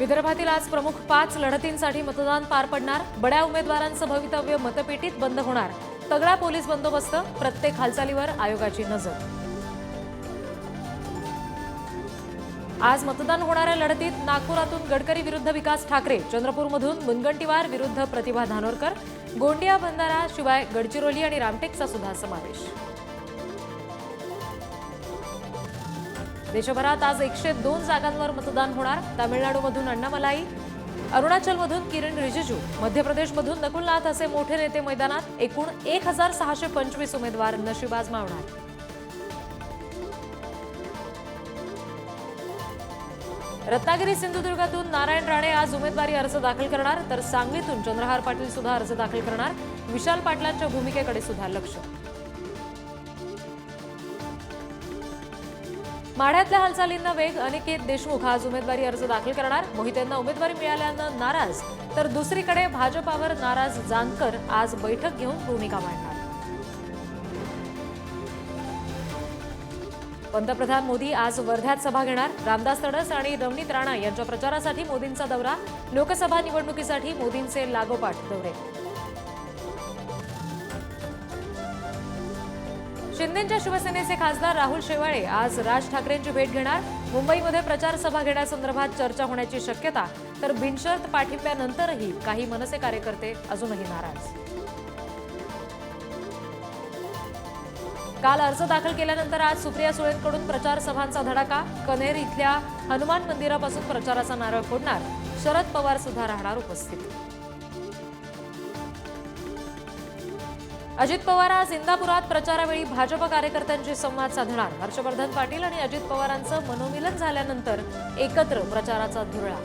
विदर्भातील आज प्रमुख पाच लढतींसाठी मतदान पार पडणार. बड्या उमेदवारांचं भवितव्य मतपेटीत बंद होणार. तगडा पोलीस बंदोबस्त प्रत्येक हालचालीवर आयोगाची नजर. आज मतदान होणाऱ्या लढतीत नागपुरातून गडकरी विरुद्ध विकास ठाकरे चंद्रपूरमधून मुनगंटीवार विरुद्ध प्रतिभा धानोरकर गोंडिया बंधारा शिवाय गडचिरोली आणि रामटेकचा सुद्धा समावेश. देशभरात आज एकशे दोन जागांवर मतदान होणार. तामिळनाडूमधून अण्णामलाई अरुणाचलमधून किरण रिजिजू मध्य प्रदेशमधून नकुलनाथ असे मोठे नेते मैदानात एकूण एक हजार सहाशे पंचवीस उमेदवार नशिबाज मावणार. रत्नागिरी सिंधुदुर्गातून नारायण राणे आज उमेदवारी अर्ज दाखल करणार तर सांगलीतून चंद्रहार पाटील सुद्धा अर्ज दाखल करणार. विशाल पाटलांच्या भूमिकेकडे सुद्धा लक्ष. माढ्यातल्या हालचालींना वेग अनिकेत देशमुख आज उमेदवारी अर्ज दाखल करणार. मोहितेंना उमेदवारी मिळाल्यानं नाराज. तर दुसरीकडे भाजपावर नाराज जानकर आज बैठक घेऊन भूमिका मांडणार. पंतप्रधान मोदी आज वर्ध्यात सभा घेणार. रामदास तडस आणि रवनीत राणा यांच्या प्रचारासाठी मोदींचा दौरा. लोकसभा निवडणुकीसाठी मोदींचे लागोपाठ दौरे. शिंदेच्या शिवसेनेचे खासदार राहुल शेवाळे आज राज ठाकरेंची भेट घेणार. मुंबईमध्ये प्रचार सभा घेण्यासंदर्भात चर्चा होण्याची शक्यता. तर बिनशर्त पाठिंब्यानंतरही काही मनसे कार्यकर्ते अजूनही नाराज. काल अर्ज दाखल केल्यानंतर आज सुप्रिया सुळेंकडून प्रचार सभांचा धडाका. कनेर इथल्या हनुमान मंदिरापासून प्रचाराचा नारळ फोडणार. शरद पवार सुद्धा राहणार उपस्थित अजित पवार आज इंदापुरात प्रचारावेळी भाजप कार्यकर्त्यांशी संवाद साधणार. हर्षवर्धन पाटील आणि अजित पवारांचं मनोमिलन झाल्यानंतर एकत्र प्रचाराचा धुरळा.